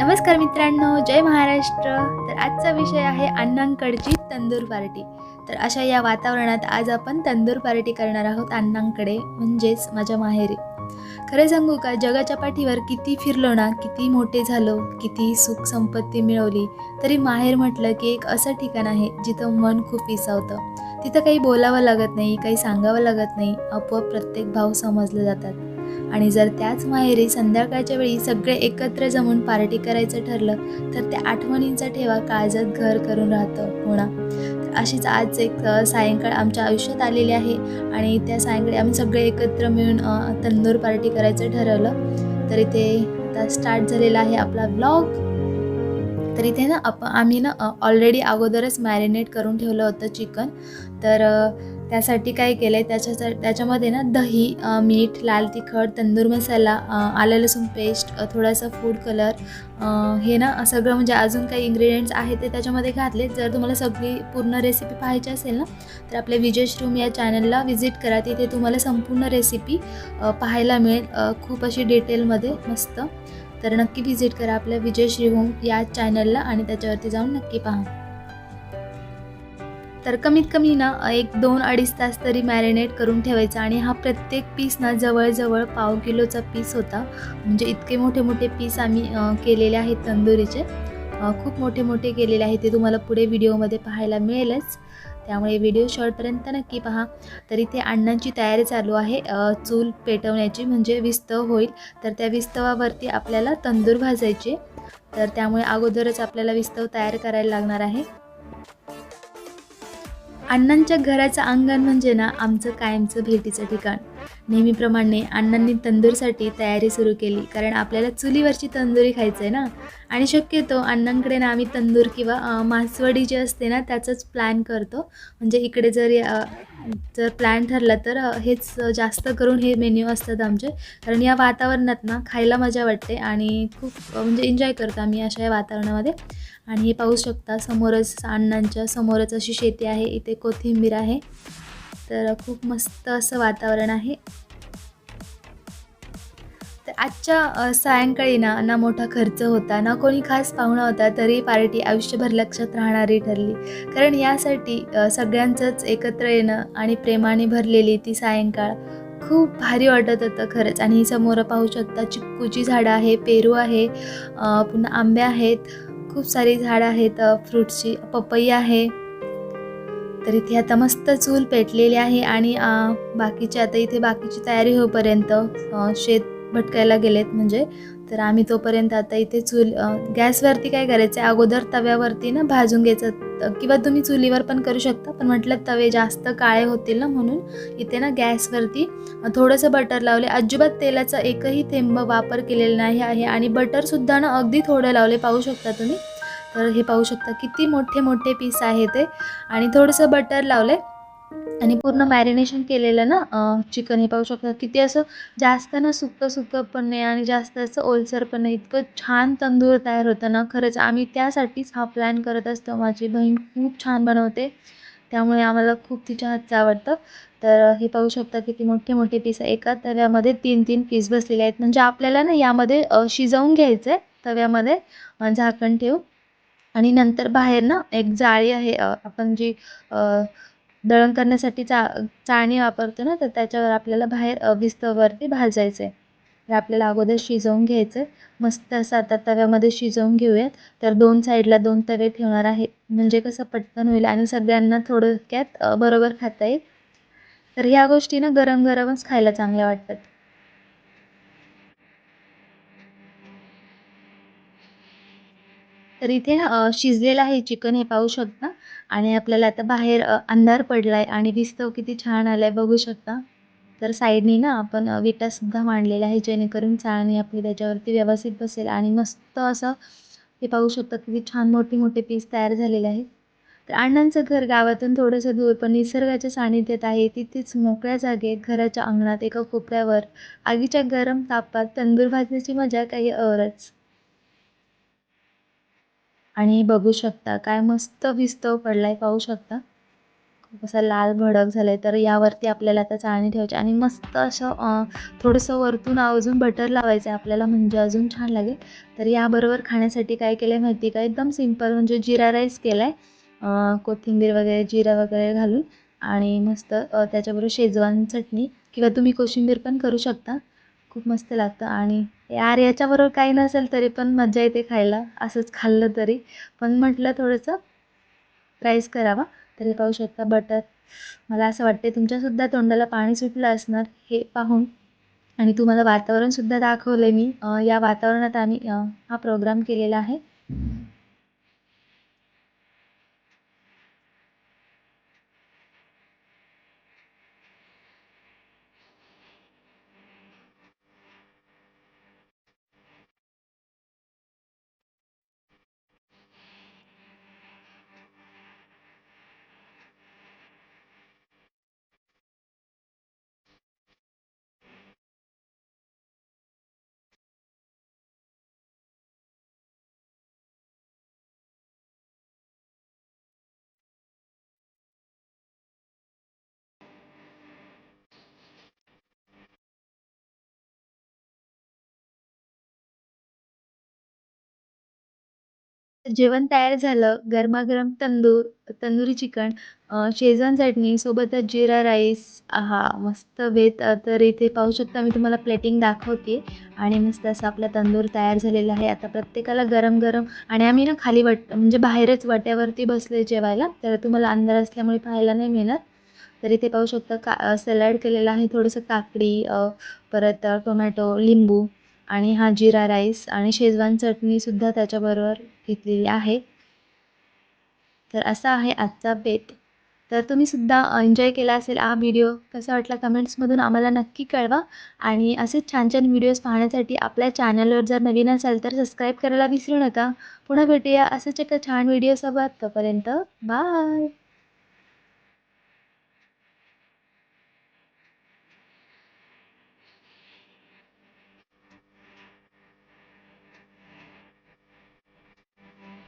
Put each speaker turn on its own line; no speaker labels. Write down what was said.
नमस्कार मित्रांनो जय महाराष्ट्र. तर आजचा विषय आहे अण्णांकडची तंदूर पार्टी. तर अशा या वातावरणात आज आपण तंदूर पार्टी करणार आहोत अण्णांकडे म्हणजेच माझ्या माहेरी. खरं सांगू का जगाच्या पाठीवर किती फिरलो ना किती मोठे झालो किती सुख संपत्ती मिळवली तरी माहेर म्हटलं की एक असं ठिकाण आहे जिथं मन खूप विसावतं. तिथं काही बोलावं लागत नाही काही सांगावं लागत नाही आपोआप प्रत्येक भाव समजले जातात. आणि जर त्याच माहेरी संध्याकाळच्या वेळी सगळे एकत्र जमून पार्टी करायचं ठरलं तर त्या आठवणींचा ठेवा काळजात घर करून राहतं होणा तर अशीच आज एक सायंकाळ आमच्या आयुष्यात आलेली आहे आणि त्या सायंकाळी आम्ही सगळे एकत्र मिळून तंदूर पार्टी करायचं ठरवलं. तर इथे आता स्टार्ट झालेला आहे आपला ब्लॉग तर इथे ना आप आम्ही ना ऑलरेडी अगोदरच मॅरिनेट करून ठेवलं होतं चिकन. तर त्यासाठी काय केलं आहे त्याच्या त्याच्यामध्ये ना दही मीठ लाल तिखट तंदूर मसाला आलं लसूण पेस्ट थोडासा फूड कलर हे ना सगळं म्हणजे अजून काही इंग्रेडियंट्स आहेत ते त्याच्यामध्ये घातले जर तुम्हाला सगळी पूर्ण रेसिपी पाहायची असेल ना तर आपल्या विजय श्रूम या चॅनलला व्हिजिट करा. तिथे तुम्हाला संपूर्ण रेसिपी पाहायला मिळेल. खूप अशी डिटेलमध्ये मस्त. तर नक्की व्हिजिट करा आपल्या विजय श्रीहोम या चॅनलला आणि त्याच्यावरती जाऊन नक्की पहा. तर कमीत कमी ना एक दोन अडीच तास तरी मॅरिनेट करून ठेवायचा. आणि हा प्रत्येक पीस ना जवळजवळ पाव किलोचा पीस होता. म्हणजे इतके मोठे मोठे पीस आम्ही केलेले आहेत तंदुरीचे. खूप मोठे मोठे केलेले आहेत. ते तुम्हाला पुढे व्हिडिओमध्ये पाहायला मिळेलच. त्यामुळे व्हिडिओ शॉर्टपर्यंत नक्की पहा. तर इथे अण्णांची तयारी चालू आहे. चूल पेटवण्याची म्हणजे विस्तव होईल. तर त्या विस्तवावरती आपल्याला तंदूर भाजायचे. तर त्यामुळे अगोदरच आपल्याला विस्तव तयार करायला लागणार आहे. अण्णांच्या घराचं अंगण म्हणजे ना आमचं कायमचं भेटीचं ठिकाण. नेहमीप्रमाणे अण्णांनी तंदूरसाठी तयारी सुरू केली. कारण आपल्याला चुलीवरची तंदुरी खायचं आहे ना? आणि शक्यतो अण्णांकडे ना आम्ही तंदूर किंवा मासवडी जी असते ना त्याचंच प्लॅन करतो. म्हणजे इकडे जर जर प्लॅन ठरला तर हेच जास्त करून हे मेन्यू असतात आमचे. कारण या वातावरणात ना खायला मजा वाटते आणि खूप म्हणजे एन्जॉय करतो आम्ही अशा या वातावरणामध्ये. आणि हे पाहू शकता समोरच अण्णांच्या समोरच अशी शेती आहे. इथे कोथिंबीर आहे. तर खूप मस्त असं वातावरण आहे. तर आजच्या सायंकाळी ना ना मोठा खर्च होता ना कोणी खास पाहुणा होता तरी पार्टी आयुष्यभर लक्षात राहणारी ठरली. कारण यासाठी सगळ्यांचंच एकत्र येणं आणि प्रेमाने भरलेली ती सायंकाळ खूप भारी वाटत होतं खरंच. आणि समोर पाहू शकता चिक्कूची झाडं आहे पेरू आहे पुन्हा आंबे आहेत खूप सारी झाडं आहेत फ्रूटची पपई आहे. तर इथे आता मस्त चूल पेटलेली आहे आणि बाकीचे आता इथे बाकीची तयारी होईपर्यंत शेत भटकायला गेलेत म्हणजे. तर आम्ही तोपर्यंत आता इथे चूल गॅसवरती काय करायचं आहे अगोदर तव्यावरती ना भाजून घ्यायचं किंवा तुम्ही चुलीवर पण करू शकता पण म्हटलं तवे जास्त काळे होतील ना म्हणून. इथे ना गॅसवरती थोडंसं बटर लावले. अजिबात तेलाचा एकही थेंब वापर केलेला नाही आहे आणि बटरसुद्धा ना अगदी थोडं लावले. पाहू शकता तुम्ही? तर हे पाहू शकता किती मोठे मोठे पीस आहे ते. आणि थोडंसं बटर लावले आणि पूर्ण मॅरिनेशन केलेलं ना चिकन हे पाहू शकता. किती असं जास्त ना सुकं सुकं पण नाही आणि जास्त असं ओलसर पण नाही. इतकं छान तंदूर तयार होतं ना. खरंच आम्ही त्यासाठीच हा प्लॅन करत असतो. माझी बहीण खूप छान बनवते. त्यामुळे आम्हाला खूप तिच्या हातचं आवडतं. तर हे पाहू शकता किती मोठे मोठे पीस एका तव्यामध्ये तीन तीन पीस बसलेले आहेत. म्हणजे आपल्याला ना यामध्ये शिजवून घ्यायचं आहे तव्यामध्ये झाकण ठेवून. आणि नंतर बाहेर ना एक जाळी आहे आपण जी दळण करण्यासाठी चा चाळणी वापरतो ना तर त्याच्यावर आपल्याला बाहेर विस्तवरती भाजायचं आहे तर आपल्याला अगोदर शिजवून घ्यायचं आहे मस्त असं आता तव्यामध्ये शिजवून घेऊयात. तर दोन साईडला दोन तवे ठेवणार आहे. म्हणजे कसं पटकन होईल आणि सगळ्यांना थोडक्यात बरोबर खाता येईल. तर ह्या गोष्टी ना गरम गरमच खायला चांगल्या वाटतात. तर इथे शिजलेलं आहे चिकन हे पाहू शकता. आणि आपल्याला आता बाहेर अंधार अंधार पडलाय आणि विस्तव किती छान आलाय बघू शकता. तर साईडनी ना आपण विटासुद्धा मांडलेल्या आहे जेणेकरून चाळणी आपली त्याच्यावरती व्यवस्थित बसेल. आणि मस्त असं हे पाहू शकता किती छान मोठे मोठे पीस तयार झालेले आहेत. तर अण्णांचं घर गावातून थोडंसं दूर पण निसर्गाच्या सानिध्यात आहे. तिथेच मोकळ्या जागेत घराच्या अंगणात एका कोपऱ्यावर आगीच्या गरम तापात तंदूर भाजण्याची मजा काही औरच. आणि बघू शकता काय मस्त विस्तव पडलाय पाहू शकता. खूप असा लाल भडक झाला आहे तर यावरती आपल्याला आता चाळणी ठेवायची आणि मस्त असं थोडंसं वरतून अजून बटर लावायचं आहे आपल्याला म्हणजे अजून छान लागेल. तर याबरोबर खाण्यासाठी काय केलं आहे माहिती का? एकदम सिंपल म्हणजे जिरा राईस केला आहे कोथिंबीर वगैरे जिरा वगैरे घालून आणि मस्त त्याच्याबरोबर शेजवान चटणी किंवा तुम्ही कोशिंबीर पण करू शकता. खूप मस्त लागतं आणि यार याच्याबरोबर काही नसेल तरी पण मजा येते खायला. असंच खाल्लं तरी. पण म्हटलं थोडंसं राईस करावा. तरी पाहू शकता बटर मला असं वाटते तुमच्यासुद्धा तोंडाला पाणी सुटलं असणार हे पाहून. आणि तुम्हाला वातावरणसुद्धा दाखवलं आहे मी. या वातावरणात आम्ही हा प्रोग्राम केलेला आहे. जेवण तयार झालं गरमागरम तंदूर तंदुरी चिकन शेजवान चटणी सोबतच जिरा राईस आहा मस्त बेत तर इथे पाहू शकता मी तुम्हाला प्लेटिंग दाखवते. आणि मस्त असा आपला तंदूर तयार झालेला आहे. आता प्रत्येकाला गरम गरम आणि आम्ही ना खाली वट म्हणजे बाहेरच वट्यावरती बसले जेवायला तर तुम्हाला अंधार असल्यामुळे पाहायला नाही मिळणार. तर इथे पाहू शकता का सॅलड केलेलं आहे थोडंसं काकडी परत टोमॅटो लिंबू आणि हा जिरा राईस आणि शेजवान चटणीसुद्धा त्याच्याबरोबर घेतलेली आहे. तर असा आहे आजचा बेत. तर तुम्ही सुद्धा एन्जॉय केला असेल हा व्हिडिओ कसा वाटला कमेंट्समधून आम्हाला नक्की कळवा. आणि असेच छान छान व्हिडिओज पाहण्यासाठी आपल्या चॅनलवर जर नवीन असाल तर सबस्क्राईब करायला विसरू नका. पुन्हा भेटूया असंच एका छान व्हिडिओसोबत तोपर्यंत बाय